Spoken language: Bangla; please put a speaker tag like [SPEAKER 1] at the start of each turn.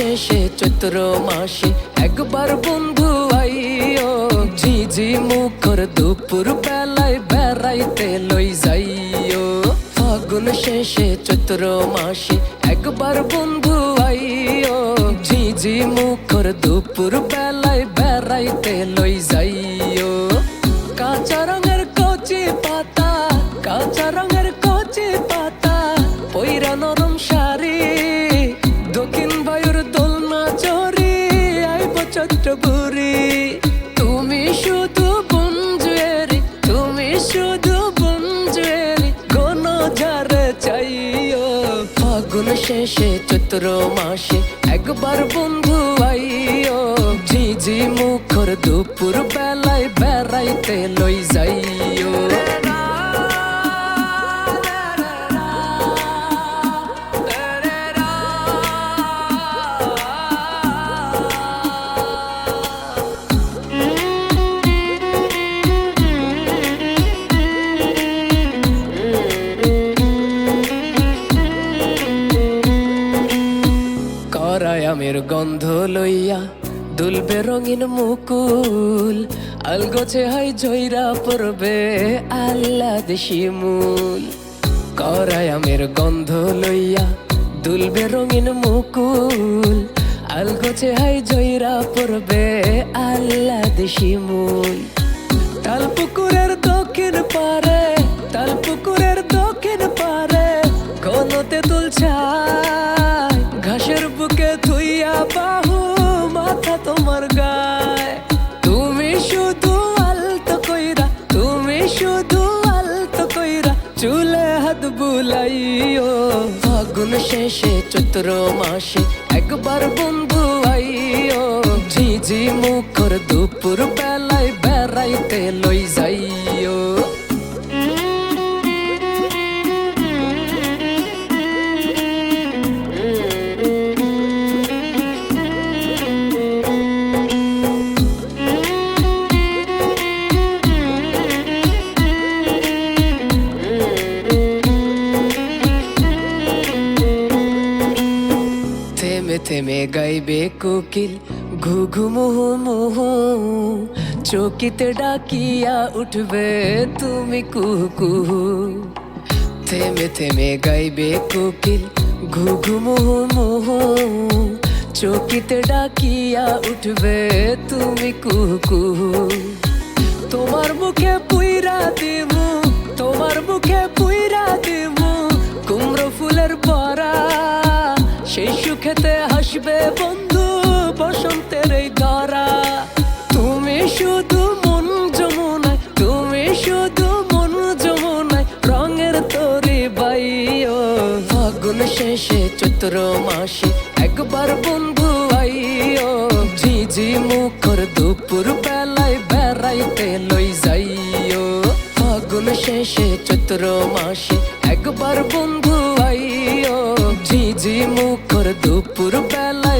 [SPEAKER 1] শেষে চৈত্র মাসে একবার বন্ধু আইও। ঝিঝি মুখর দুপুর বেলায় বেড়াইতে লই যাইও। ফাগুন শেষে চৈত্র মাসে একবার বন্ধু আইও। ঝিঝি মুখর দুপুর বেলায় চট্টপুরি তুমি শুধু বঞ্জুয়েরি তুমি শুধু বঞ্জুয়েরি কোন ঝাড় চাইও। ফাগুন শেষে চৈত্র মাসে একবার বন্ধু আইও। ঝিঝি মুখর দুপুর বেলায় বেড়াইতে লই যাইও। গন্ধ লইয়া দুলবে রঙিন মুকুল। আলগোছে হাই জয়রা পড়বে আল্লা দেশি মূল। করায় আমের গন্ধ লইয়া দুলবে রঙিন মুকুল। আলগোছে হাই জয়রা পড়বে আল্লা দেশি মূল। তালপুকুরের দক্ষিণ পারে তালপুকুরের দক্ষিণ চুলে হাত বুলাইও। ফাগুন শেষে চৈত্র মাসে একবার বন্ধু আইও। ঝিঝি মুখর দুপুর বেলায় বেড়াইতে লই যাইও। থেমে গাইবে কোকিল ঘু ঘু মুহু মুহু চকিতে ডাকিয়া উঠবে তুমি কুহু থেমে থেমে গাইবে কোকিল ঘু ঘু মুহু মুহু চকিতে ডাকিয়া উঠবে তুমি কুহু তোমার মুখে পুইরা দিমু তোমার মুখে পুইরা দিমু হাসবে বন্ধু বসন্তের এই ধরা। তুমি শুধু মন যমুনায়, তুমি শুধু মন যমুনায়, রঙের তরি বাইও। ফাগুন শেষে চৈত্র মাসে একবার বন্ধু আইও। ঝিঝি মুখর দুপুর বেলায় বেড়াইতে লই যাইও। ফাগুন শেষে চৈত্র মাসে একবার বন্ধু আইও। ঝিঝি মুখর দুপুর বেলায়